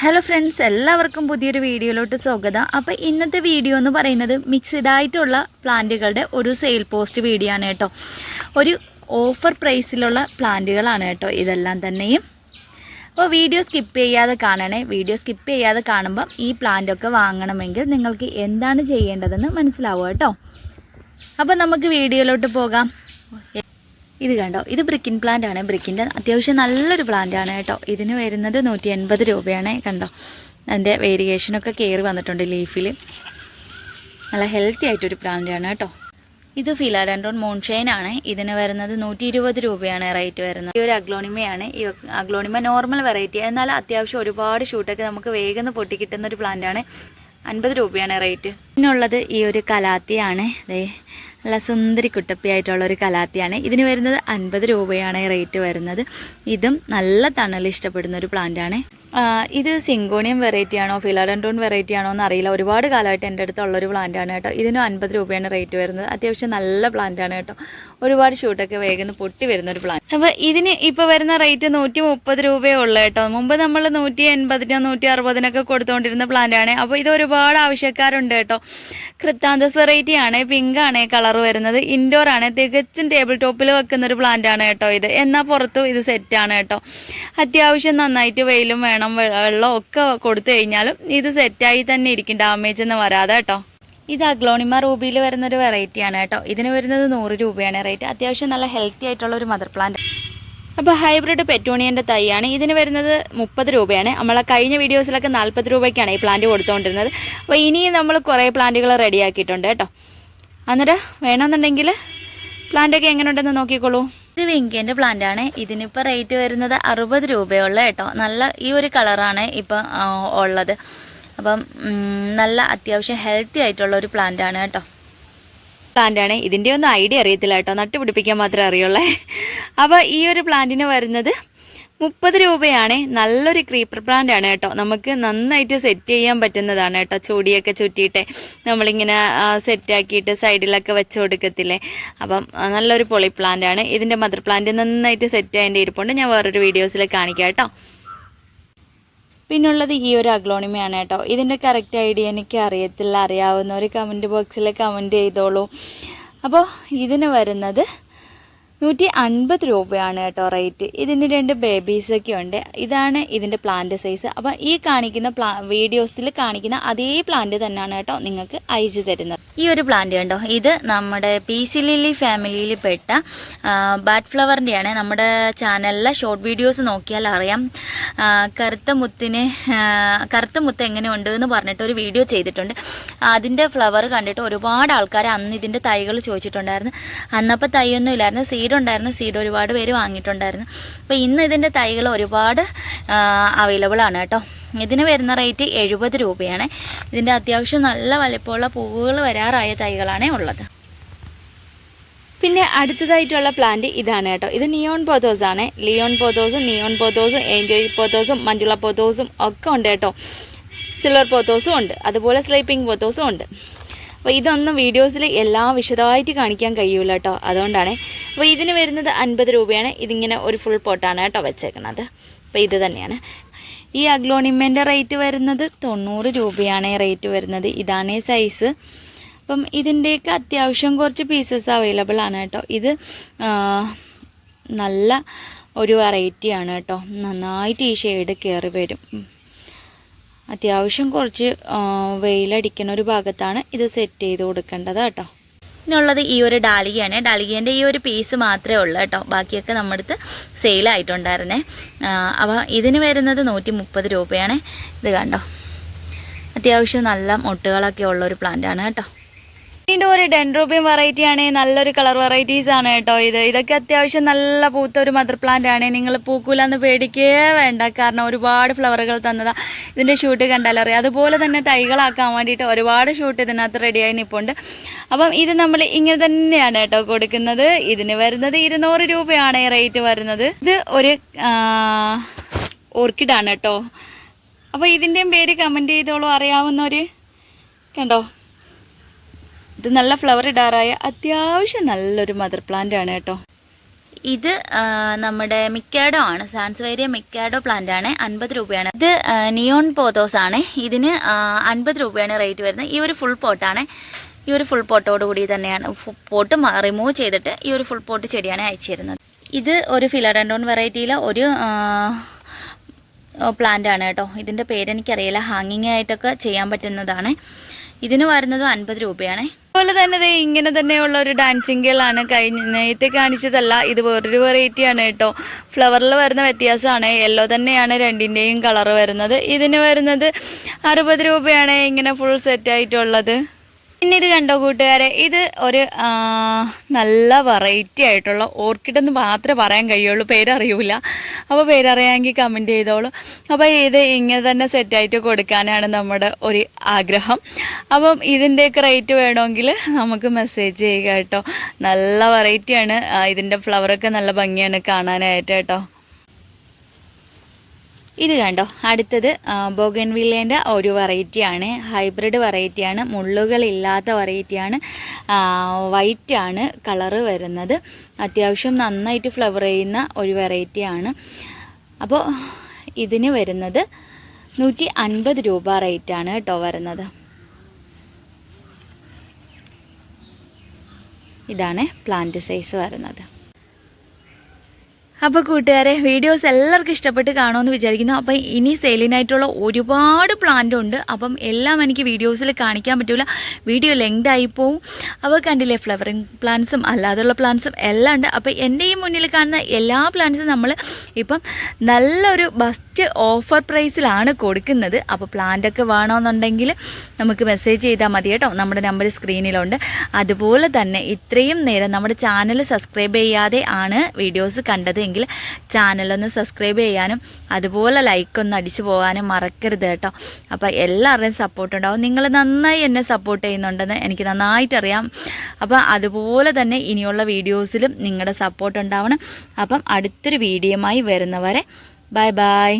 Hello friends എല്ലാവർക്കും പുതിയൊരു വീഡിയോയിലോട്ട് സ്വാഗതം. അപ്പോൾ ഇന്നത്തെ വീഡിയോ എന്ന് പറയുന്നത് മിക്സ്ഡ് ആയിട്ടുള്ള പ്ലാന്റുകളുടെ ഒരു സെയിൽ പോസ്റ്റ് വീഡിയോ ആണ് കേട്ടോ. ഒരു ഓഫർ പ്രൈസിലുള്ള പ്ലാന്റുകളാണ് കേട്ടോ ഇതെല്ലാം തന്നെയും. അപ്പോൾ വീഡിയോ സ്കിപ്പ് ചെയ്യാതെ കാണണേ. വീഡിയോ സ്കിപ്പ് ചെയ്യാതെ കാണുമ്പം ഈ പ്ലാന്റൊക്കെ വാങ്ങണമെങ്കിൽ നിങ്ങൾക്ക് എന്താണ് ചെയ്യേണ്ടതെന്ന് മനസ്സിലാവും കേട്ടോ. അപ്പോൾ നമുക്ക് വീഡിയോയിലോട്ട് പോകാം. ഇത് കണ്ടോ? ഇത് ബ്രിക്കിൻ പ്ലാന്റ് ആണ്. ബ്രിക്കിന്റെ അത്യാവശ്യം നല്ലൊരു പ്ലാന്റ് ആണ് കേട്ടോ. ഇതിന് വരുന്നത് നൂറ്റി എൺപത് രൂപയാണ് കണ്ടോ? അതിന്റെ വേരിയേഷനൊക്കെ കയറി വന്നിട്ടുണ്ട് ലീഫിൽ നല്ല ഹെൽത്തി ആയിട്ടൊരു പ്ലാന്റ് ആണ് കേട്ടോ. ഇത് ഫിലാഡൻഡോൺ മൂൺഷൈൻ ആണ്. ഇതിന് വരുന്നത് നൂറ്റി ഇരുപത് രൂപയാണ് റേറ്റ് വരുന്നത്. ഈ ഒരു അഗ്ലോണിമയാണ് ഈ അഗ്ലോണിമ നോർമൽ വെറൈറ്റി എന്നാൽ അത്യാവശ്യം ഒരുപാട് ഷൂട്ടൊക്കെ നമുക്ക് വേഗം പൊട്ടി കിട്ടുന്ന ഒരു പ്ലാന്റ് ആണ്. അൻപത് രൂപയാണ് റേറ്റ്. പിന്നുള്ളത് ഈ ഒരു കലാത്തിയാണ്. ദേ നല്ല സുന്ദരി കുട്ടപ്പിയായിട്ടുള്ള ഒരു കലാത്തിയാണ്. ഇതിന് വരുന്നത് അൻപത് രൂപയാണ് റേറ്റ് വരുന്നത്. ഇതും നല്ല തണൽ ഇഷ്ടപ്പെടുന്ന ഒരു പ്ലാന്റ് ആണ്. ഇത് സിങ്കോണിയം വെറൈറ്റി ആണോ ഫിലാഡൻഡോൺ വെറൈറ്റി ആണോ എന്ന് അറിയില്ല ഒരുപാട് കാലമായിട്ട് എന്റെ അടുത്ത് അടുത്തുള്ളൊരു പ്ലാന്റ് ആണ് കേട്ടോ. ഇതിന് അൻപത് രൂപയാണ് റേറ്റ് വരുന്നത്. അത്യാവശ്യം നല്ല പ്ലാന്റ് ആണ് കേട്ടോ. ഒരുപാട് ഷൂട്ടൊക്കെ വേഗം പൊട്ടി വരുന്ന ഒരു പ്ലാന്റ് അപ്പോൾ ഇതിന് ഇപ്പോൾ വരുന്ന റേറ്റ് നൂറ്റി മുപ്പത് രൂപയേ ഉള്ളൂ കേട്ടോ. മുമ്പ് നമ്മൾ നൂറ്റി എൺപതിനോ നൂറ്റി അറുപതിനൊക്കെ കൊടുത്തുകൊണ്ടിരുന്ന പ്ലാന്റ് ആണ്. അപ്പോൾ ഇത് ഒരുപാട് ആവശ്യക്കാരുണ്ട് കേട്ടോ. ക്രിത്താന്തസ് വെറൈറ്റി ആണ് പിങ്ക് ആണ് കളർ വരുന്നത്. ഇൻഡോർ ആണ് തികച്ചും ടേബിൾ ടോപ്പിൽ വെക്കുന്ന ഒരു പ്ലാന്റ് ആണ് കേട്ടോ ഇത്. എന്നാൽ പുറത്തും ഇത് സെറ്റാണ് കേട്ടോ. അത്യാവശ്യം നന്നായിട്ട് വെയിലും വേണം. വെ- വെള്ളം ഒക്കെ കൊടുത്തു കഴിഞ്ഞാലും ഇത് സെറ്റായി തന്നെ ഇരിക്കും ഡാമേജ് ഒന്നും വരാതെ കേട്ടോ. ഇത് അഗ്ലോണിമ റൂബിയിൽ വരുന്ന ഒരു വെറൈറ്റി ആണ് കേട്ടോ. ഇതിന് വരുന്നത് നൂറ് രൂപയാണ് റേറ്റ് അത്യാവശ്യം നല്ല ഹെൽത്തി ആയിട്ടുള്ള ഒരു മദർ പ്ലാന്റ് അപ്പോൾ ഹൈബ്രിഡ് പെറ്റോണിയന്റെ തൈയാണ്. ഇതിന് വരുന്നത് മുപ്പത് രൂപയാണ്. നമ്മളെ കഴിഞ്ഞ വീഡിയോസിലൊക്കെ നാൽപ്പത് രൂപയ്ക്കാണ് ഈ പ്ലാന്റ് കൊടുത്തുകൊണ്ടിരുന്നത് അപ്പോൾ ഇനിയും നമ്മൾ കുറേ പ്ലാന്റുകൾ റെഡിയാക്കിയിട്ടുണ്ട് കേട്ടോ. അന്നേരം വേണമെന്നുണ്ടെങ്കിൽ പ്ലാന്റൊക്കെ എങ്ങനെ ഉണ്ടെന്ന് നോക്കിക്കോളൂ. ഇത് പ്ലാന്റ് ആണ്. ഇതിനിപ്പോ റേറ്റ് വരുന്നത് അറുപത് രൂപയുള്ള കേട്ടോ. നല്ല ഈ ഒരു കളറാണ് ഇപ്പം ഉള്ളത്. അപ്പം നല്ല അത്യാവശ്യം ഹെൽത്തി ആയിട്ടുള്ള ഒരു പ്ലാന്റ് ആണ് കേട്ടോ. പ്ലാന്റ് ആണ്. ഇതിന്റെ ഒന്നും ഐഡിയ അറിയത്തില്ല കേട്ടോ. നട്ടുപിടിപ്പിക്കാൻ മാത്രമേ അറിയുള്ളേ. അപ്പോൾ ഈ ഒരു പ്ലാന്റിന് വരുന്നത് മുപ്പത് രൂപയാണ്. നല്ലൊരു ക്രീപ്പർ പ്ലാന്റ് ആണ് കേട്ടോ. നമുക്ക് നന്നായിട്ട് സെറ്റ് ചെയ്യാൻ പറ്റുന്നതാണ് കേട്ടോ. ചൂടിയൊക്കെ ചുറ്റിയിട്ട് നമ്മളിങ്ങനെ സെറ്റ് ആക്കിയിട്ട് സൈഡിലൊക്കെ വെച്ച് കൊടുക്കത്തില്ലേ? അപ്പം നല്ലൊരു പൊളി പ്ലാന്റ് ആണ്. ഇതിന്റെ മദർ പ്ലാന്റ് നന്നായിട്ട് സെറ്റ് ആയതിന്റെ ഇരിപ്പുണ്ട് ഞാൻ വേറൊരു വീഡിയോസിൽ കാണിക്കാം കേട്ടോ. പിന്നുള്ളത് ഈ ഒരു അഗ്ലോണിമയാണ് കേട്ടോ. ഇതിന്റെ കറക്റ്റ് ഐഡിയ എനിക്ക് അറിയത്തില്ല. അറിയാവുന്നവർ കമന്റ് ബോക്സിൽ കമന്റ് ചെയ്തോളൂ. അപ്പോൾ ഇതിന് വരുന്നത് നൂറ്റി അൻപത് രൂപയാണ് കേട്ടോ റേറ്റ് ഇതിന് രണ്ട് ബേബീസൊക്കെ ഉണ്ട്. ഇതാണ് ഇതിന്റെ പ്ലാന്റ് സൈസ് അപ്പോൾ ഈ കാണിക്കുന്ന പ്ലാ വീഡിയോസിൽ കാണിക്കുന്ന അതേ പ്ലാന്റ് തന്നെയാണ് കേട്ടോ നിങ്ങൾക്ക് അയച്ചു തരുന്നത്. ഈ ഒരു പ്ലാന്റ് കണ്ടോ? ഇത് നമ്മുടെ പി സി ലില്ലി ഫാമിലിയിൽ പെട്ട ബാറ്റ് ഫ്ലവറിന്റെയാണ് നമ്മുടെ ചാനലിലെ ഷോർട്ട് വീഡിയോസ് നോക്കിയാൽ അറിയാം. കറുത്ത മുത്തിന് കറുത്ത മുത്ത് എങ്ങനെയുണ്ട് എന്ന് പറഞ്ഞിട്ട് ഒരു വീഡിയോ ചെയ്തിട്ടുണ്ട്. അതിന്റെ ഫ്ലവർ കണ്ടിട്ട് ഒരുപാട് ആൾക്കാർ അന്ന് ഇതിന്റെ തൈകൾ ചോദിച്ചിട്ടുണ്ടായിരുന്നു. അന്നപ്പോൾ തൈയൊന്നും ഇല്ലായിരുന്നു. സീഡ് ഉണ്ടായിരുന്നു. സീഡ് ഒരുപാട് പേര് വാങ്ങിയിട്ടുണ്ടായിരുന്നു. അപ്പോൾ ഇന്ന് ഇതിന്റെ തൈകൾ ഒരുപാട് അവൈലബിൾ ആണ് കേട്ടോ. ഇതിന് വരുന്ന റേറ്റ് എഴുപത് രൂപയാണ്. ഇതിന്റെ അത്യാവശ്യം നല്ല വലിപ്പമുള്ള പൂവുകൾ വരാറായ തൈകളാണേ ഉള്ളത്. പിന്നെ അടുത്തതായിട്ടുള്ള പ്ലാന്റ് ഇതാണ് കേട്ടോ. ഇത് നിയോൺ പോത്തോസ് ആണ്. ലിയോൺ പോതോസും നിയോൺ പോതോസും ഏഞ്ചോയ് പോതോസും മഞ്ജുള പോതോസും ഒക്കെ ഉണ്ട് കേട്ടോ. സിൽവർ പോത്തോസും ഉണ്ട്. അതുപോലെ സ്ലീപ്പിംഗ് പോത്തോസും ഉണ്ട്. അപ്പോൾ ഇതൊന്നും വീഡിയോസിൽ എല്ലാം വിശദമായിട്ട് കാണിക്കാൻ കഴിയൂല കേട്ടോ അതുകൊണ്ടാണ്. അപ്പോൾ ഇതിന് വരുന്നത് അൻപത് രൂപയാണ്. ഇതിങ്ങനെ ഒരു ഫുൾ പോട്ടാണ് കേട്ടോ വെച്ചേക്കുന്നത് അപ്പോൾ ഇത് തന്നെയാണ്. ഈ അഗ്ലോണിമേന്റെ റേറ്റ് വരുന്നത് തൊണ്ണൂറ് രൂപയാണ് റേറ്റ് വരുന്നത്. ഇതാണ് സൈസ് അപ്പം ഇതിന്റെയൊക്കെ അത്യാവശ്യം കുറച്ച് പീസസ് അവൈലബിൾ ആണ് കേട്ടോ ഇത് നല്ല ഒരു വെറൈറ്റിയാണ് കേട്ടോ നന്നായിട്ട് ഈ ഷെയ്ഡ് കയറി വരും. അത്യാവശ്യം കുറച്ച് വെയിലടിക്കുന്ന ഒരു ഭാഗത്താണ് ഇത് സെറ്റ് ചെയ്ത് കൊടുക്കേണ്ടത് കേട്ടോ. പിന്നുള്ളത് ഈ ഒരു ഡാലികയാണ്. ഡാലികേന്റെ ഈ ഒരു പീസ് മാത്രമേ ഉള്ളൂ കേട്ടോ. ബാക്കിയൊക്കെ നമ്മുടെ അടുത്ത് സെയിലായിട്ടുണ്ടായിരുന്നേ അപ്പോൾ ഇതിന് വരുന്നത് നൂറ്റി മുപ്പത് രൂപയാണ്. ഇത് കണ്ടോ? അത്യാവശ്യം നല്ല മുട്ടുകളൊക്കെ ഉള്ള ഒരു പ്ലാന്റ് ആണ് കേട്ടോ. വീണ്ടും ഒരു ഡെൻഡ്രോബിയം വെറൈറ്റി ആണ് നല്ലൊരു കളർ വെറൈറ്റീസ് ആണ് കേട്ടോ ഇത്. ഇതൊക്കെ അത്യാവശ്യം നല്ല പൂത്ത ഒരു മദർ പ്ലാന്റ് ആണ്. നിങ്ങൾ പൂക്കൂലെന്ന് പേടിക്കേ വേണ്ട. കാരണം ഒരുപാട് ഫ്ലവറുകൾ തന്നതാ ഇതിന്റെ ഷൂട്ട് കണ്ടാലറിയാം അതുപോലെ തന്നെ തൈകളാക്കാൻ വേണ്ടിയിട്ട് ഒരുപാട് ഷൂട്ട് ഇതിനകത്ത് റെഡിയായി നിൽപ്പുണ്ട് അപ്പം ഇത് നമ്മൾ ഇങ്ങനെ തന്നെയാണ് കേട്ടോ കൊടുക്കുന്നത്. ഇതിന് വരുന്നത് ഇരുന്നൂറ് രൂപയാണ് റേറ്റ് വരുന്നത്. ഇത് ഒരു ഓർക്കിഡാണ് കേട്ടോ. അപ്പോൾ ഇതിന്റെയും പേര് കമന്റ് ചെയ്തോളൂ. അറിയാവുന്നവർ കണ്ടോ? ഇത് നല്ല ഫ്ലവർ ഇടാറായ അത്യാവശ്യം നല്ലൊരു മദർ പ്ലാന്റ് ആണ് കേട്ടോ. ഇത് നമ്മുടെ മിക്കാഡോ ആണ്. സാൻസ്വേരിയ മിക്കാഡോ പ്ലാന്റ് ആണ്. അൻപത് രൂപയാണ്. ഇത് നിയോൺ പോതോസ് ആണ്. ഇതിന് അൻപത് രൂപയാണ് റേറ്റ് വരുന്നത്. ഈ ഒരു ഫുൾ പോട്ടാണ് ഈ ഒരു ഫുൾ പോട്ടോട് കൂടി തന്നെയാണ്. പോട്ട് റിമൂവ് ചെയ്തിട്ട് ഈ ഒരു ഫുൾ പോട്ട് ചെടിയാണ് അയച്ചു തരുന്നത് ഇത് ഒരു ഫിലഡൻഡോൺ വെറൈറ്റിയിലെ ഒരു പ്ലാന്റ് ആണ് കേട്ടോ. ഇതിന്റെ പേരെനിക്കറിയില്ല. ഹാങ്ങിങ് ആയിട്ടൊക്കെ ചെയ്യാൻ പറ്റുന്നതാണ്. ഇതിന് വരുന്നത് അൻപത് രൂപയാണ്. അതുപോലെ തന്നെ ഇങ്ങനെ തന്നെയുള്ള ഒരു ഡാൻസിങ് കഴിഞ്ഞ നേരത്തെ കാണിച്ചതല്ല. ഇത് വേറൊരു വെറൈറ്റി ആണ് കേട്ടോ. ഫ്ലവറിൽ വരുന്ന വ്യത്യാസമാണ്. യെല്ലോ തന്നെയാണ് രണ്ടിന്റെയും കളർ വരുന്നത്. ഇതിന് വരുന്നത് അറുപത് രൂപയാണ് ഇങ്ങനെ ഫുൾ സെറ്റ് ആയിട്ടുള്ളത്. പിന്നെ ഇത് കണ്ടോ കൂട്ടുകാരെ? ഇത് ഒരു നല്ല വെറൈറ്റി ആയിട്ടുള്ള ഓർക്കിഡ് എന്ന് മാത്രമേ പറയാൻ കഴിയുള്ളൂ പേരറിയൂല. അപ്പോൾ പേരറിയാമെങ്കിൽ കമന്റ് ചെയ്തോളൂ. അപ്പോൾ ഇത് ഇങ്ങനെ തന്നെ സെറ്റായിട്ട് കൊടുക്കാനാണ് നമ്മുടെ ഒരു ആഗ്രഹം. അപ്പം ഇതിന്റെയൊക്കെ റേറ്റ് വേണമെങ്കിൽ നമുക്ക് മെസ്സേജ് ചെയ്യുക കേട്ടോ. നല്ല വെറൈറ്റിയാണ് ഇതിന്റെ ഫ്ലവറൊക്കെ നല്ല ഭംഗിയാണ് കാണാനായിട്ട് കേട്ടോ. ഇത് കണ്ടോ? അടുത്തത് ബോഗൻവില്ലേന്റെ ഒരു വെറൈറ്റിയാണ് ഹൈബ്രിഡ് വെറൈറ്റിയാണ് മുള്ളുകളില്ലാത്ത വെറൈറ്റിയാണ് വൈറ്റാണ് കളറ് വരുന്നത്. അത്യാവശ്യം നന്നായിട്ട് ഫ്ലവർ ചെയ്യുന്ന ഒരു വെറൈറ്റിയാണ് അപ്പോൾ ഇതിന് വരുന്നത് നൂറ്റി അൻപത് രൂപ റേറ്റാണ് കേട്ടോ വരുന്നത്. ഇതാണ് പ്ലാന്റ് സൈസ് വരുന്നത്. അപ്പോൾ കൂട്ടുകാരെ വീഡിയോസ് എല്ലാവർക്കും ഇഷ്ടപ്പെട്ട് കാണുമെന്ന് വിചാരിക്കുന്നു. അപ്പം ഇനി സെയിലിനായിട്ടുള്ള ഒരുപാട് പ്ലാന്റ് ഉണ്ട്. അപ്പം എല്ലാം എനിക്ക് വീഡിയോസിൽ കാണിക്കാൻ പറ്റില്ല വീഡിയോ ലെങ്ത് ആയി പോവും. അപ്പോൾ കണ്ടില്ലേ ഫ്ലവറിങ് പ്ലാന്റ്സും അല്ലാതെയുള്ള പ്ലാന്റ്സും എല്ലാം ഉണ്ട്. അപ്പോൾ എന്റെ ഈ മുന്നിൽ കാണുന്ന എല്ലാ പ്ലാന്റ്സും നമ്മൾ ഇപ്പം നല്ലൊരു ബസ്റ്റ് ഓഫർ പ്രൈസിലാണ് കൊടുക്കുന്നത്. അപ്പോൾ പ്ലാന്റൊക്കെ വേണമെന്നുണ്ടെങ്കിൽ നമുക്ക് മെസ്സേജ് ചെയ്താൽ മതി കേട്ടോ. നമ്മുടെ നമ്പർ സ്ക്രീനിലുണ്ട് അതുപോലെ തന്നെ ഇത്രയും നേരം നമ്മുടെ ചാനൽ സബ്സ്ക്രൈബ് ചെയ്യാതെ ആണ് വീഡിയോസ് കണ്ടത് എങ്കിൽ ചാനലൊന്ന് സബ്സ്ക്രൈബ് ചെയ്യാനും അതുപോലെ ലൈക്ക് ഒന്ന് അടിച്ചു പോകാനും മറക്കരുത് കേട്ടോ. അപ്പോൾ എല്ലാവരുടെയും സപ്പോർട്ട് ഉണ്ടാവും. നിങ്ങൾ നന്നായി എന്നെ സപ്പോർട്ട് ചെയ്യുന്നുണ്ടെന്ന് എനിക്ക് നന്നായിട്ടറിയാം അപ്പോൾ അതുപോലെ തന്നെ ഇനിയുള്ള വീഡിയോസിലും നിങ്ങളുടെ സപ്പോർട്ട് ഉണ്ടാവണം. അപ്പം അടുത്തൊരു വീഡിയോയുമായി വരുന്നവരെ ബൈ ബൈ